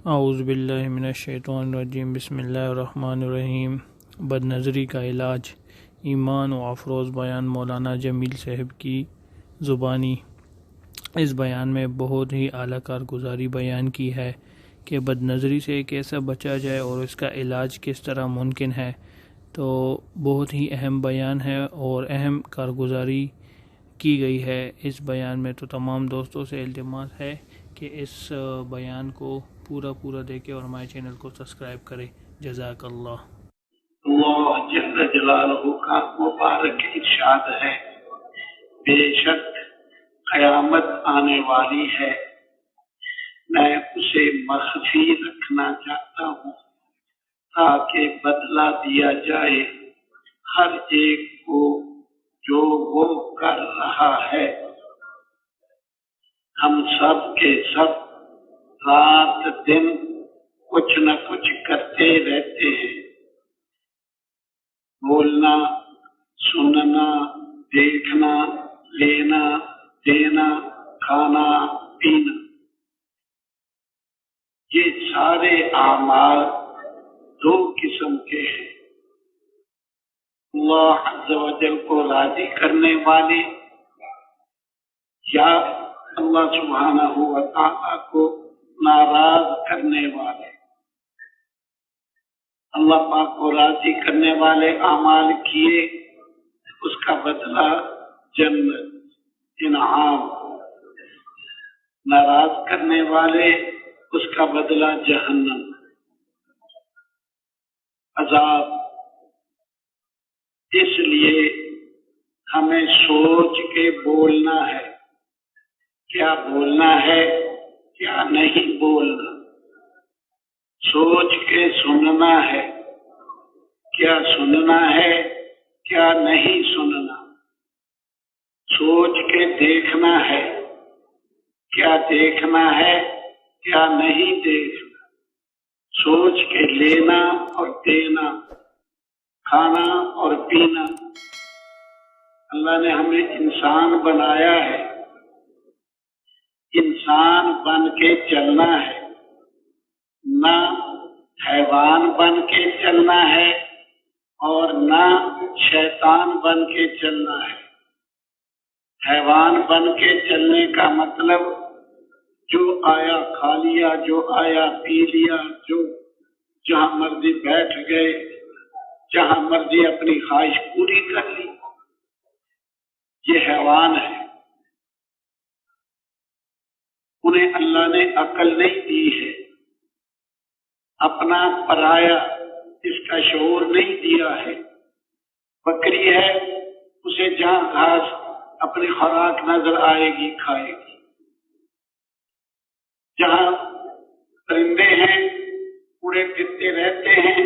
आउज़बिल्लिमिनशैतरजीम बसमीम बद नज़री का इलाज, ईमान व अफरोज़ बयान मौलाना जमील साहब की ज़ुबानी। इस बयान में बहुत ही आला कारगुजारी बयान की है कि बद नज़री से कैसे बचा जाए और इसका इलाज किस तरह मुमकिन है। तो बहुत ही अहम बयान है और अहम कारगुजारी की गई है। इस बयान में तो तमाम दोस्तों से अल्तमास है कि इस बयान को पूरा पूरा देखें और हमारे चैनल को सब्सक्राइब करें। जजाकल्ला का मुबारक है। बेशक कयामत आने वाली है। मैं उसे मखफी रखना चाहता हूँ ताकि बदला दिया जाए। हर एक को जो वो कर रहा है। हम सब के सब रात दिन कुछ न कुछ करते रहते हैं। बोलना, सुनना, देखना, लेना, देना, खाना, पीना। ये सारे आमाल दो किस्म के हैं। अल्लाह को राज़ी करने वाले या अल्लाह सुबहाना हुआ को नाराज़ करने वाले। अल्लाह पाक को राज़ी करने वाले अमाल किए, उसका बदला जन्नत, इनाम। नाराज़ करने वाले, उसका बदला जहन्नम। अजाब। इसलिए हमें सोच के बोलना है। क्या बोलना है? क्या नहीं बोलना सोच के सुनना है। क्या सुनना है, क्या नहीं सुनना? सोच के देखना है। क्या देखना है, क्या नहीं देखना? सोच के लेना और देना, खाना और पीना। अल्लाह ने हमें इंसान बनाया है। इंसान बन के चलना है, न हैवान बन के चलना है और न शैतान बन के चलना है। हैवान बन के चलने का मतलब जो आया खा लिया, जो आया पी लिया, जो जहाँ मर्ज़ी बैठ गए, जहाँ मर्ज़ी अपनी ख्वाहिश पूरी कर ली, ये हैवान है। उन्हें अल्लाह ने अकल नहीं दी है। अपना पराया इसका शोर नहीं दिया है। बकरी है, उसे जहाँ घास अपनी खुराक नज़र आएगी, खाएगी। जहाँ परिंदे हैं उड़े फिरते रहते हैं,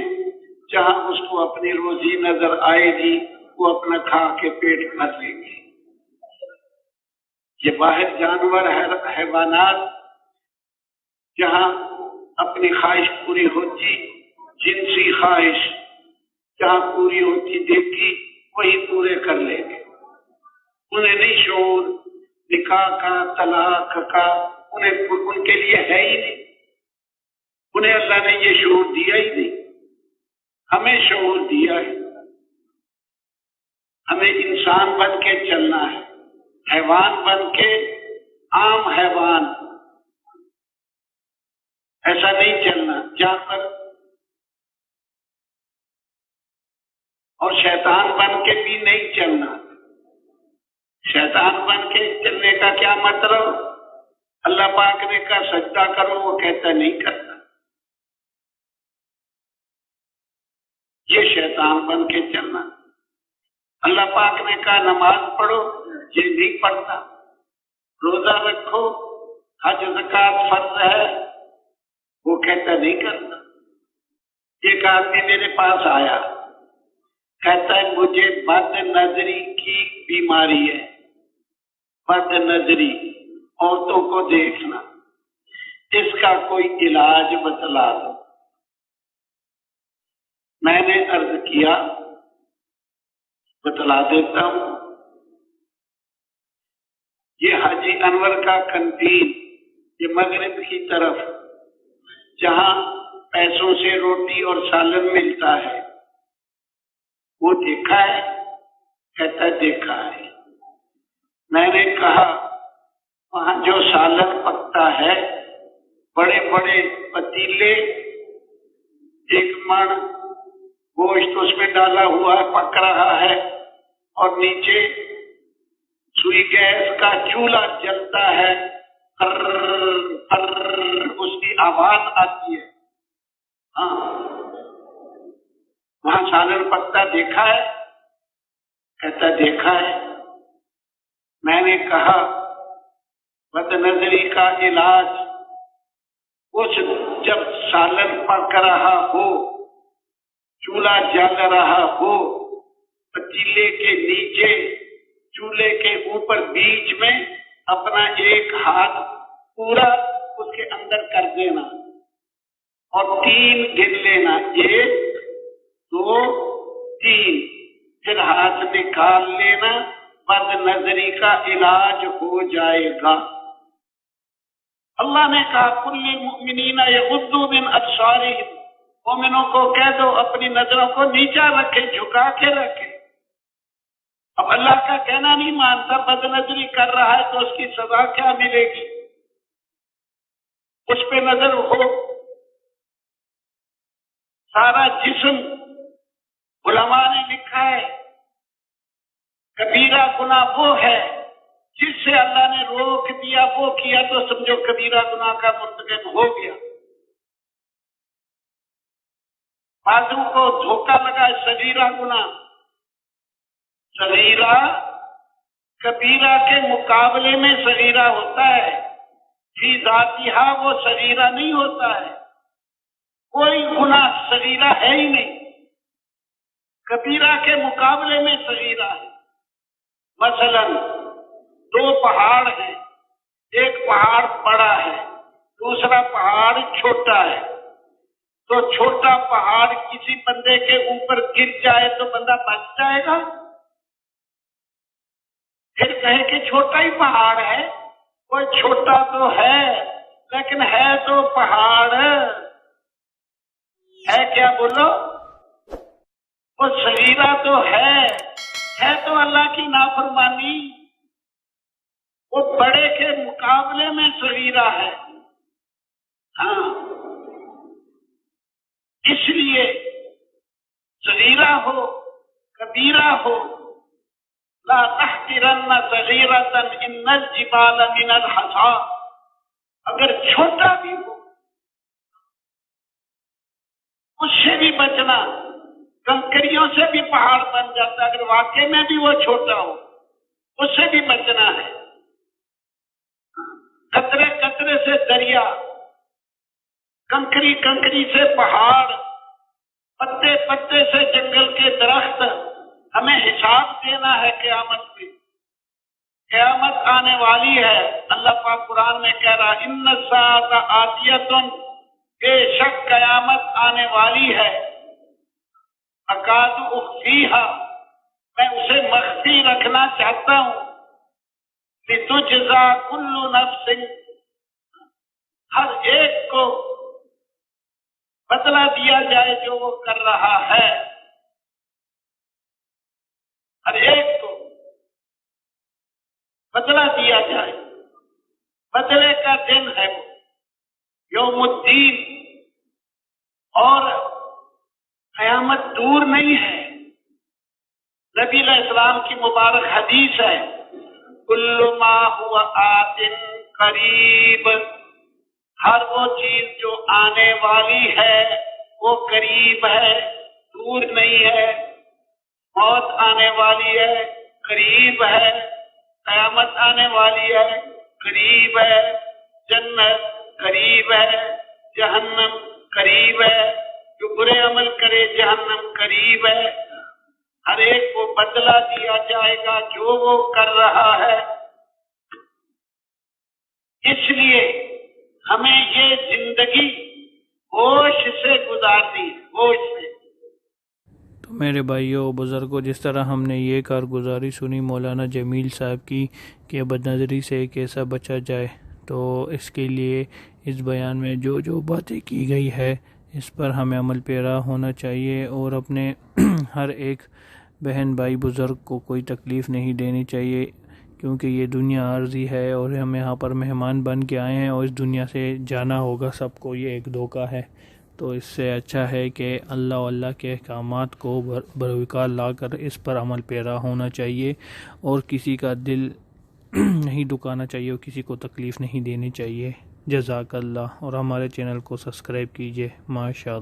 जहाँ उसको अपनी रोजी नज़र आएगी, वो अपना खा के पेट भर लेंगे। ये बाहर जानवर हैवानात, जहाँ अपनी ख्वाहिश पूरी होती, जिनसी ख्वाहिश जहाँ पूरी होती देखी, वही पूरे कर लेंगे। उन्हें नहीं शोर, निकाह का, तलाक का, उन्हें उनके लिए है ही नहीं। उन्हें अल्लाह ने ये शोर दिया ही नहीं। हमें शोर दिया है। हमें इंसान बन के चलना है। हैवान बन के आम हैवान। ऐसा नहीं चलना जहाँ पर। और शैतान बन के भी नहीं चलना। शैतान बन के चलने का क्या मतलब? अल्लाह पाक ने कहा, सजदा करो, वो कहता नहीं करता ये शैतान बन के चलना। अल्लाह पाक ने कहा, नमाज़ पढ़ो। ये नहीं पढ़ता। रोजा रखो, हज, जक़ात फ़र्ज़ है वो कहता नहीं करता। एक आदमी मेरे पास आया, कहता है, मुझे बद नजरी की बीमारी है बद नजरी औरतों को देखना। इसका कोई इलाज बतला दो। मैंने अर्ज़ किया, बतला देता हूँ। ये हाजी अनवर का कंटीन, ये मगरब की तरफ़, जहाँ पैसों से रोटी और सालन मिलता है। वो देखा है, कहता देखा है। मैंने कहा, वहाँ जो सालन पकता है बड़े बड़े पतीले, एक मण गोश्त उसमें डाला हुआ पक रहा है और नीचे सुई गैस का चूल्हा जलता है उसकी आवाज़ आती है। हाँ। वहाँ सालन पत्ता देखा है? कहता, देखा है। मैंने कहा, बदनजरी का इलाज कुछ जब सालन पक रहा हो, चूल्हा जल रहा हो, पतीले के नीचे चूल्हे के ऊपर बीच में अपना एक हाथ पूरा उसके अंदर कर देना और तीन गिन लेना। एक, दो, तीन। फिर हाथ निकाल लेना, बद नजरी का इलाज हो जाएगा। अल्लाह ने कहा मुमिनीना यगुद्दू बिन अबसारी मोमिनों को कह दो, अपनी नज़रों को नीचा रखे, झुका के रखे। अब अल्लाह का कहना नहीं मानता, बदनजरी कर रहा है तो उसकी सजा क्या मिलेगी? उस पे नज़र हो सारा जिस्म उलमा ने लिखा है। कबीरा गुना वो है जिससे अल्लाह ने रोक दिया, वो किया तो समझो कबीरा गुना का मुर्तकब हो गया। बाजू को धोखा लगा सगीरा गुना सगीरा कबीरा के मुकाबले में सगीरा होता है। जी दातिहा वो सगीरा नहीं होता है। कोई गुना सगीरा है ही नहीं। कबीरा के मुकाबले में सगीरा है। मसलन, दो पहाड़ हैं। एक पहाड़ बड़ा है, दूसरा पहाड़ छोटा है। तो छोटा पहाड़ किसी बंदे के ऊपर गिर जाए तो बंदा बच जाएगा? फिर कहे कि छोटा ही पहाड़ है, कोई छोटा तो है, लेकिन है तो पहाड़। है क्या बोलो? वो शरीरा तो है है तो अल्लाह की नाफरमानी। वो बड़े के मुकाबले में शरीरा है। हाँ। इसलिए सगीरा हो, कबीरा हो ला तहतिरन सगीरतन इन्नल जिबाल मिनल हसा अगर छोटा भी हो उससे भी बचना कंकरियों से भी पहाड़ बन जाता है अगर वाकई में भी वो छोटा हो उससे भी बचना है कतरे कतरे से दरिया कंकरी कंकरी से पहाड़ पत्ते पत्ते से जंगल के दरख्त हमें हिसाब देना है क्यामत में क्यामत आने वाली है। अल्लाह पाक कुरान में कह रहा इन सात बेशक कयामत आने वाली है। अकाद उखफीहा, मैं उसे मख्फी रखना चाहता हूँ। तुझा कुल्लू नफ्सिंग हर एक को बदला दिया जाए जो वो कर रहा है हर एक को बदला दिया जाए। बदले का दिन है वो। योमुद्दीन और कयामत दूर नहीं है। नबी इस्लाम की मुबारक हदीस है कुल्लुमा हुआ आतिन करीब। हर वो चीज़ जो आने वाली है, वो करीब है, दूर नहीं है। मौत आने वाली है, करीब है। कयामत आने वाली है। करीब है। जन्नत करीब है। जहन्नम करीब है। जो बुरे अमल करे, जहन्नम करीब है। हर एक को बदला दिया जाएगा, जो वो कर रहा है। इसलिए हमें ये ज़िंदगी होश से गुजारनी होश से। तो मेरे भाइयों, बुज़ुर्गों, जिस तरह हमने ये कारगुजारी सुनी मौलाना जमील साहब की कि बदनजरी से कैसा बचा जाए तो इसके लिए इस बयान में जो जो बातें की गई है, इस पर हमें अमल पैरा होना चाहिए और अपने हर एक बहन भाई, बुज़ुर्ग को कोई तकलीफ़ नहीं देनी चाहिए, क्योंकि ये दुनिया आर्जी है और हम यहाँ पर मेहमान बन के आए हैं और इस दुनिया से जाना होगा सबको, ये एक धोखा है। तो इससे अच्छा है कि अल्लाह अल्लाह के अहकाम को बरविकार ला कर इस पर अमल पैरा होना चाहिए और किसी का दिल नहीं दुकाना चाहिए और किसी को तकलीफ़ नहीं देनी चाहिए। जजाकल्ला और हमारे चैनल को सब्सक्राइब कीजिए। माशा